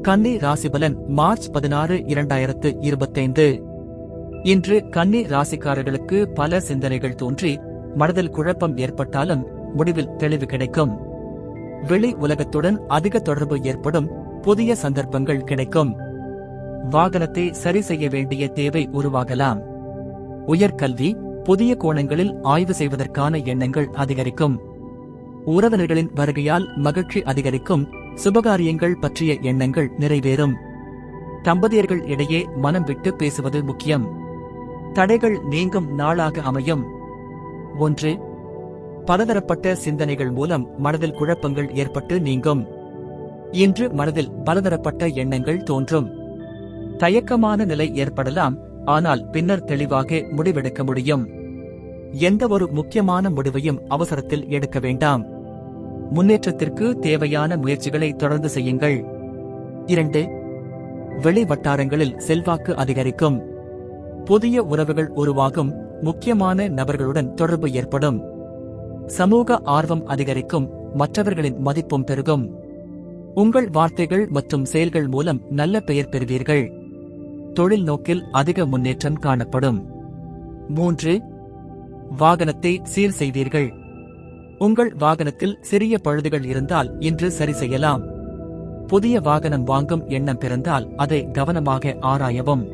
கன்னி ராசிபலன் மார்ச் பதினாறு இரண்டாயிரத்து இருபத்தைந்து. இன்று கன்னி ராசிக்காரர்களுக்கு பல சிந்தனைகள் தோன்றி மனதில் குழப்பம் ஏற்பட்டாலும் முடிவில் தெளிவு கிடைக்கும். வெளி உலகத்துடன் அதிக தொடர்பு ஏற்படும் புதிய சந்தர்ப்பங்கள் கிடைக்கும். வாகனத்தை சரி செய்ய வேண்டிய தேவை உருவாகலாம். உயர்கல்வி புதிய கோணங்களில் ஆய்வு செய்வதற்கான எண்ணங்கள் அதிகரிக்கும். உறவினர்களின் வருகையால் மகிழ்ச்சி அதிகரிக்கும். சுபகாரியங்கள் பற்றிய எண்ணங்கள் நிறைவேறும். தம்பதியர்கள் இடையே மனம் விட்டு பேசுவது முக்கியம். தடைகள் நீங்கும் நாளாக அமையும். ஒன்று பலதரப்பட்ட சிந்தனைகள் மூலம் மனதில் குழப்பங்கள் ஏற்பட்டு நீங்கும். இன்று மனதில் பலதரப்பட்ட எண்ணங்கள் தோன்றும். தயக்கமான நிலை ஏற்படலாம் ஆனால் பின்னர் தெளிவாக முடிவெடுக்க முடியும். எந்த ஒரு முக்கியமான முடிவையும் அவசரத்தில் எடுக்க வேண்டாம். முன்னேற்றத்திற்கு தேவையான முயற்சிகளை தொடர்ந்து செய்யுங்கள். இரண்டு வெளி வட்டாரங்களில் செல்வாக்கு அதிகரிக்கும். புதிய உறவுகள் உருவாகும் முக்கியமான நபர்களுடன் தொடர்பு ஏற்படும். சமூக ஆர்வம் அதிகரிக்கும் மற்றவர்களின் மதிப்பும் பெருகும். உங்கள் வார்த்தைகள் மற்றும் செயல்கள் மூலம் நல்ல பெயர் பெறுவீர்கள். தொழில் நோக்கில் அதிக முன்னேற்றம் காணப்படும். மூன்று வாகனத்தை சீர் செய்வீர்கள். உங்கள் வாகனத்தில் சிறிய பழுதுகள் இருந்தால் இன்று சரி செய்யலாம். புதிய வாகனம் வாங்கும் எண்ணம் பிறந்தால் அதை கவனமாக ஆராயவும்.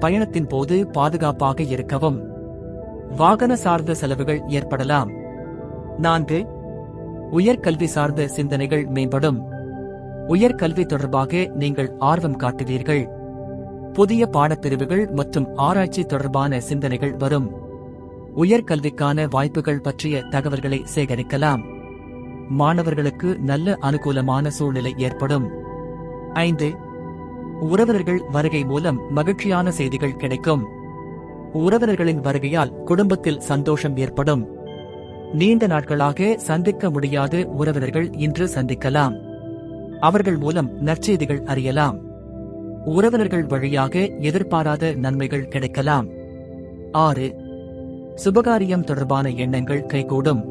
பயணத்தின் போது பாதுகாப்பாக இருக்கவும். வாகன சார்ந்த செலவுகள் ஏற்படலாம். நான்கு உயர்கல்வி சார்ந்த சிந்தனைகள் மேம்படும். உயர்கல்வி தொடர்பாக நீங்கள் ஆர்வம் காட்டுவீர்கள். புதிய பாடப்பிரிவுகள் மற்றும் ஆராய்ச்சி தொடர்பான சிந்தனைகள் வரும். உயர்கல்விக்கான வாய்ப்புகள் பற்றிய தகவல்களை சேகரிக்கலாம். மாணவர்களுக்கு நல்ல அனுகூலமான சூழ்நிலை ஏற்படும். ஐந்து உறவினர்கள் வருகை மூலம் மகிழ்ச்சியான செய்திகள் கிடைக்கும். உறவினர்களின் வருகையால் குடும்பத்தில் சந்தோஷம் ஏற்படும். நீண்ட நாட்களாக சந்திக்க முடியாத உறவினர்கள் இன்று சந்திக்கலாம். அவர்கள் மூலம் நற்செய்திகள் அறியலாம். உறவினர்கள் வழியாக எதிர்பாராத நன்மைகள் கிடைக்கலாம். ஆறு சுபகாரியம் தொடர்பான எண்ணங்கள் கைகூடும்.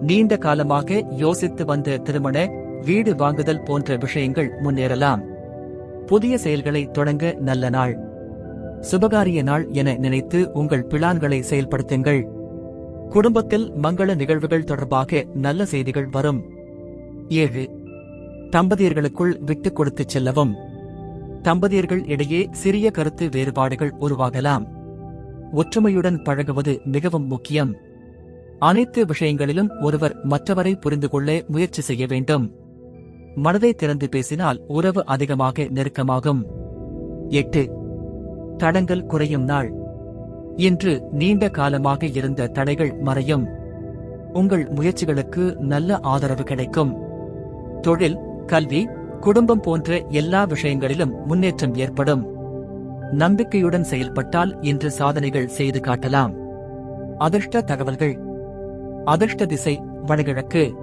நீண்ட காலமாக யோசித்து வந்த திருமண வீடு வாங்குதல் போன்ற விஷயங்கள் முன்னேறலாம். புதிய செயல்களை தொடங்க நல்ல நாள். சுபகாரிய நாள் என நினைத்து உங்கள் பிளான்களை செயல்படுத்துங்கள். குடும்பத்தில் மங்கள நிகழ்வுகள் தொடர்பாக நல்ல செய்திகள் வரும். ஏழு. தம்பதியர்களுக்குள் விட்டுக் கொடுத்துச் செல்லவும். தம்பதியர்கள் இடையே சிறிய கருத்து வேறுபாடுகள் உருவாகலாம். ஒற்றுமையுடன் பழகுவது மிகவும் முக்கியம். அனைத்து விஷயங்களிலும் ஒருவர் மற்றவரை புரிந்து கொள்ள முயற்சி செய்ய வேண்டும். மனதை திறந்து பேசினால் உறவு அதிகமாக நெருக்கமாகும். எட்டு தடங்கள் குறையும் நாள். இன்று நீண்ட காலமாக இருந்த தடைகள் மறையும். உங்கள் முயற்சிகளுக்கு நல்ல ஆதரவு கிடைக்கும். தொழில் கல்வி குடும்பம் போன்ற எல்லா விஷயங்களிலும் முன்னேற்றம் ஏற்படும். நம்பிக்கையுடன் செயல்பட்டால் இன்று சாதனைகள் செய்து காட்டலாம். அதிர்ஷ்ட தகவல்கள். அதிர்ஷ்ட திசை வடகிழக்கு.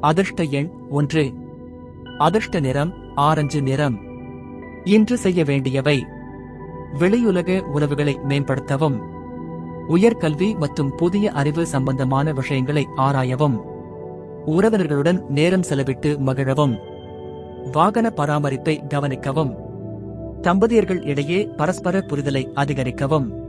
அதிர்ஷ்ட எண் ஒன்று. அதிர்ஷ்ட நிறம் ஆரஞ்சு நிறம். இன்று செய்ய வேண்டியவை. வெளியுலக உறவுகளை மேம்படுத்தவும். உயர்கல்வி மற்றும் புதிய அறிவு சம்பந்தமான விஷயங்களை ஆராயவும். உறவினர்களுடன் நேரம் செலவிட்டு மகிழவும். வாகன பராமரிப்பை கவனிக்கவும். தம்பதியர்கள் இடையே பரஸ்பர புரிதலை அதிகரிக்கவும்.